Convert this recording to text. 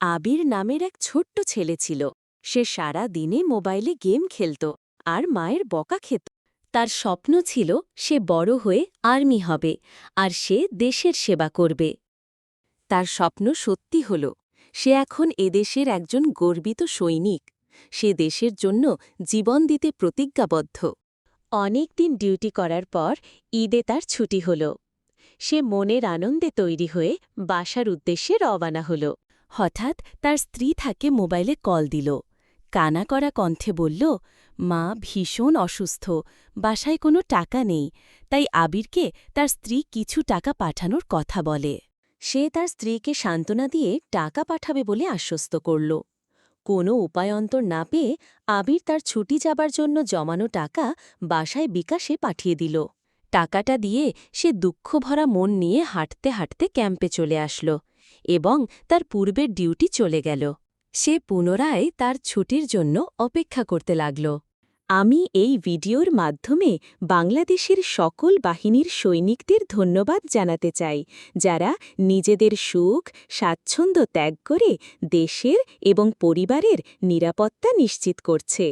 আবির নামের এক ছোট্ট ছেলে ছিল। সে সারা দিনে মোবাইলে গেম খেলত আর মায়ের বকা খেত। তার স্বপ্ন ছিল সে বড় হয়ে আর্মি হবে আর সে দেশের সেবা করবে। তার স্বপ্ন সত্যি হল, সে এখন এদেশের একজন গর্বিত সৈনিক। সে দেশের জন্য জীবন দিতে প্রতিজ্ঞাবদ্ধ। অনেক দিন ডিউটি করার পর ঈদে তার ছুটি হল। সে মনের আনন্দে তৈরি হয়ে বাসার উদ্দেশ্যে রওয়ানা হল। হঠাৎ তার স্ত্রী তাকে মোবাইলে কল দিল। কানা করা কণ্ঠে বলল, মা ভীষণ অসুস্থ, বাসায় কোনো টাকা নেই, তাই আবিরকে তার স্ত্রী কিছু টাকা পাঠানোর কথা বলে। সে তার স্ত্রীকে সান্ত্বনা দিয়ে টাকা পাঠাবে বলে আশ্বস্ত করল। কোনো উপায়ন্তর না পেয়ে আবির তার ছুটি যাবার জন্য জমানো টাকা বাসায় বিকাশে পাঠিয়ে দিল। টাকাটা দিয়ে সে দুঃখভরা মন নিয়ে হাঁটতে হাঁটতে ক্যাম্পে চলে আসলো। এবং তার পূর্বের ডিউটি চলে গেল। সে পুনরায় তার ছুটির জন্য অপেক্ষা করতে লাগল। আমি এই ভিডিওর মাধ্যমে বাংলাদেশের সকল বাহিনীর সৈনিকদের ধন্যবাদ জানাতে চাই, যারা নিজেদের সুখ, স্বাচ্ছন্দ্য ত্যাগ করে দেশের এবং পরিবারের নিরাপত্তা নিশ্চিত করছে।